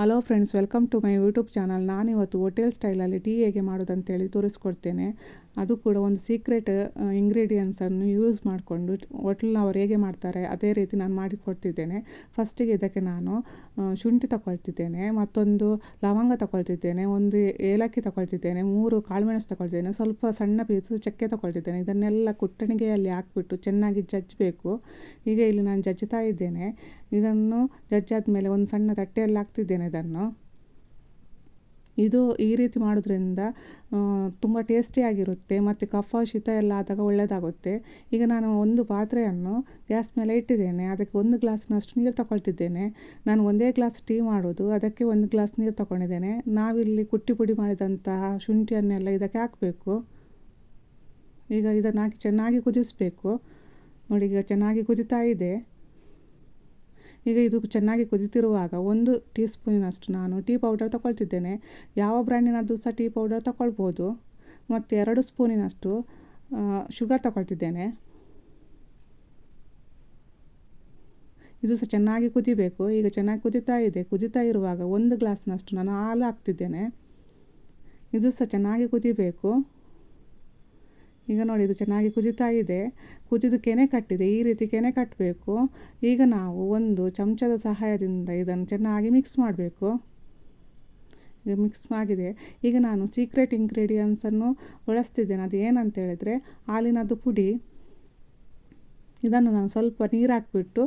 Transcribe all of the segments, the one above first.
Hello friends welcome to my YouTube channel ನಾನಿವತ್ತು hotel ಸ್ಟೈಲಲ್ಲಿ tea ಹೇಗೆ ಮಾಡೋದಂತೇಳಿ ತೋರಿಸ್ಕೊಡ್ತೇನೆ. ಅದು ಕೂಡ ಒಂದು ಸೀಕ್ರೆಟ್ ಇಂಗ್ರೀಡಿಯೆಂಟ್ಸನ್ನು ಯೂಸ್ ಮಾಡಿಕೊಂಡು ಹೋಟ್ಲ್ನವ್ರು ಹೇಗೆ ಮಾಡ್ತಾರೆ ಅದೇ ರೀತಿ ನಾನು ಮಾಡಿಕೊಡ್ತಿದ್ದೇನೆ. ಫಸ್ಟಿಗೆ ಇದಕ್ಕೆ ನಾನು ಶುಂಠಿ ತಗೊಳ್ತಿದ್ದೇನೆ ಮತ್ತೊಂದು ಲವಂಗ ತಗೊಳ್ತಿದ್ದೇನೆ ಒಂದು ಏಲಕ್ಕಿ ತಗೊಳ್ತಿದ್ದೇನೆ ಮೂರು ಕಾಳುಮೆಣಸು ತಗೊಳ್ತಿದ್ದೇನೆ ಸ್ವಲ್ಪ ಸಣ್ಣ ಪೀಸ್ ಚಕ್ಕೆ ತಗೊಳ್ತಿದ್ದೇನೆ ಇದನ್ನೆಲ್ಲ ಕುಟ್ಟಣಿಗೆಯಲ್ಲಿ ಹಾಕ್ಬಿಟ್ಟು ಚೆನ್ನಾಗಿ ಜಜ್ಜಬೇಕು. ಈಗ ಇಲ್ಲಿ ನಾನು ಜಜ್ಜುತ್ತಾ ಇದ್ದೇನೆ. ಇದನ್ನು ಜಜ್ಜಾದ ಮೇಲೆ ಒಂದು ಸಣ್ಣ ತಟ್ಟೆಯಲ್ಲಿ ಹಾಕ್ತಿದ್ದೇನೆ. ಇದನ್ನು. ಇದು ಈ ರೀತಿ ಮಾಡೋದ್ರಿಂದ ತುಂಬ ಟೇಸ್ಟಿಯಾಗಿರುತ್ತೆ ಮತ್ತು ಕಫ, ಶೀತ ಎಲ್ಲ ಆದಾಗ ಒಳ್ಳೆಯದಾಗುತ್ತೆ ಈಗ ನಾನು ಒಂದು ಪಾತ್ರೆಯನ್ನು ಗ್ಯಾಸ್ ಮೇಲೆ ಇಟ್ಟಿದ್ದೇನೆ. ಅದಕ್ಕೆ ಒಂದು ಗ್ಲಾಸ್ನಷ್ಟು ನೀರು ತಗೊಳ್ತಿದ್ದೇನೆ. ನಾನು ಒಂದೇ ಗ್ಲಾಸ್ ಟೀ ಮಾಡೋದು, ಅದಕ್ಕೆ ಒಂದು ಗ್ಲಾಸ್ ನೀರು ತಗೊಂಡಿದ್ದೇನೆ. ನಾವಿಲ್ಲಿ ಕುಟ್ಟಿ ಪುಡಿ ಮಾಡಿದಂತಹ ಶುಂಠಿಯನ್ನೆಲ್ಲ ಇದಕ್ಕೆ ಹಾಕಬೇಕು. ಈಗ ಇದನ್ನು ಹಾಕಿ ಚೆನ್ನಾಗಿ ಕುದಿಸಬೇಕು. ನೋಡಿ, ಈಗ ಚೆನ್ನಾಗಿ ಕುದಿತಾ ಇದೆ. ಈಗ ಇದು ಚೆನ್ನಾಗಿ ಕುದಿತಿರುವಾಗ ಒಂದು ಟೀ ಸ್ಪೂನಿನಷ್ಟು ನಾನು ಟೀ ಪೌಡರ್ ತಗೊಳ್ತಿದ್ದೇನೆ. ಯಾವ ಬ್ರ್ಯಾಂಡಿನದ್ದು ಸಹ ಟೀ ಪೌಡರ್ ತಗೊಳ್ಬೋದು. ಮತ್ತು ಎರಡು ಸ್ಪೂನಿನಷ್ಟು ಶುಗರ್ ತಗೊಳ್ತಿದ್ದೇನೆ. ಇದು ಸಹ ಚೆನ್ನಾಗಿ ಕುದಿಬೇಕು. ಈಗ ಚೆನ್ನಾಗಿ ಕುದಿತಾ ಇದೆ. ಕುದಿತಾ ಇರುವಾಗ ಒಂದು ಗ್ಲಾಸ್ನಷ್ಟು ನಾನು ಹಾಲು ಹಾಕ್ತಿದ್ದೇನೆ. ಇದು ಸಹ ಚೆನ್ನಾಗಿ ಕುದಿಬೇಕು. ಈಗ ನೋಡಿ ಇದು ಚೆನ್ನಾಗಿ ಕುದಿತಾ ಇದೆ. ಕುದಿದು ಕೆನೆ ಕಟ್ಟಿದೆ. ಈ ರೀತಿ ಕೆನೆ ಕಟ್ಟಬೇಕು ಈಗ ನಾವು ಒಂದು ಚಮಚದ ಸಹಾಯದಿಂದ ಇದನ್ನು ಚೆನ್ನಾಗಿ ಮಿಕ್ಸ್ ಮಾಡಬೇಕು. ಈಗ ಮಿಕ್ಸ್ ಆಗಿದೆ. ಈಗ ನಾನು ಸೀಕ್ರೆಟ್ ಇಂಗ್ರೀಡಿಯೆಂಟ್ಸನ್ನು ಬಳಸ್ತಿದ್ದೇನೆ. ಅದು ಏನಂತ ಹೇಳಿದರೆ ಹಾಲಿನದ್ದು ಪುಡಿ. ಇದನ್ನು ನಾನು ಸ್ವಲ್ಪ ನೀರು ಹಾಕಿಬಿಟ್ಟು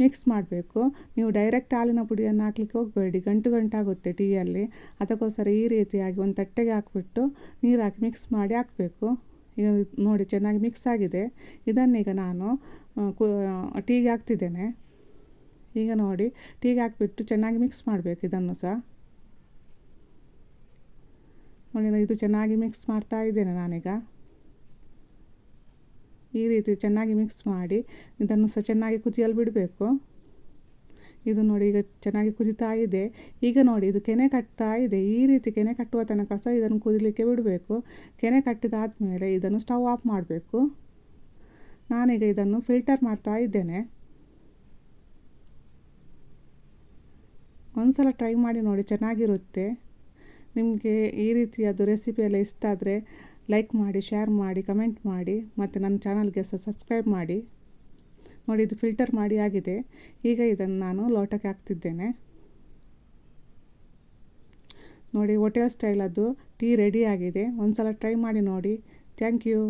ಮಿಕ್ಸ್ ಮಾಡಬೇಕು. ನೀವು ಡೈರೆಕ್ಟ್ ಹಾಲಿನ ಪುಡಿಯನ್ನು ಹಾಕ್ಲಿಕ್ಕೆ ಹೋಗಬೇಡಿ. ಗಂಟು ಗಂಟಾಗುತ್ತೆ ಟೀಯಲ್ಲಿ. ಅದಕ್ಕೋಸ್ಕರ ಈ ರೀತಿಯಾಗಿ ಒಂದು ತಟ್ಟೆಗೆ ಹಾಕ್ಬಿಟ್ಟು ನೀರು ಹಾಕಿ ಮಿಕ್ಸ್ ಮಾಡಿ ಹಾಕಬೇಕು. ಈಗ ನೋಡಿ ಚೆನ್ನಾಗಿ ಮಿಕ್ಸ್ ಆಗಿದೆ. ಇದನ್ನೀಗ ನಾನು ಟೀಗೆ ಹಾಕ್ತಿದ್ದೇನೆ. ಈಗ ನೋಡಿ, ಟೀಗೆ ಹಾಕಿಬಿಟ್ಟು ಚೆನ್ನಾಗಿ ಮಿಕ್ಸ್ ಮಾಡಬೇಕು ಇದನ್ನು ಸಹ. ನೋಡಿ, ಇದು ಚೆನ್ನಾಗಿ ಮಿಕ್ಸ್ ಮಾಡ್ತಾ ಇದ್ದೇನೆ ನಾನೀಗ. ಈ ರೀತಿ ಚೆನ್ನಾಗಿ ಮಿಕ್ಸ್ ಮಾಡಿ ಇದನ್ನು ಸಹ ಚೆನ್ನಾಗಿ ಕುದಿಯಲು ಬಿಡಬೇಕು. ಇದು ನೋಡಿ ಈಗ ಚೆನ್ನಾಗಿ ಕುದಿತಾ ಇದೆ. ಈಗ ನೋಡಿ ಇದು ಕೆನೆ ಕಟ್ತಾ ಇದೆ. ಈ ರೀತಿ ಕೆನೆ ಕಟ್ಟುವ ತನಕ ಸಹ ಇದನ್ನು ಕುದಿಲಿಕ್ಕೆ ಬಿಡಬೇಕು. ಕೆನೆ ಕಟ್ಟಿದಾದಮೇಲೆ ಇದನ್ನು ಸ್ಟವ್ ಆಫ್ ಮಾಡಬೇಕು. ನಾನೀಗ ಇದನ್ನು ಫಿಲ್ಟರ್ ಮಾಡ್ತಾ ಇದ್ದೇನೆ. ಒಂದ್ಸಲ ಟ್ರೈ ಮಾಡಿ ನೋಡಿ ಚೆನ್ನಾಗಿರುತ್ತೆ. ನಿಮಗೆ ಈ ರೀತಿಯದು ರೆಸಿಪಿ ಎಲ್ಲ ಇಷ್ಟ ಆದರೆ ಲೈಕ್ ಮಾಡಿ, ಶೇರ್ ಮಾಡಿ, ಕಮೆಂಟ್ ಮಾಡಿ, ಮತ್ತು ನನ್ನ ಚಾನಲ್ಗೆ ಸಹ ಸಬ್ಸ್ಕ್ರೈಬ್ ಮಾಡಿ. ನೋಡಿ, ಇದು ಫಿಲ್ಟರ್ ಮಾಡಿ ಆಗಿದೆ. ಈಗ ಇದನ್ನು ನಾನು ಲೋಟಕ್ಕೆ ಹಾಕ್ತಿದ್ದೇನೆ. ನೋಡಿ, ಹೋಟೆಲ್ ಸ್ಟೈಲದ್ದು ಟೀ ರೆಡಿ ಆಗಿದೆ. ಒಂದು ಸಲ ಟ್ರೈ ಮಾಡಿ ನೋಡಿ. Thank you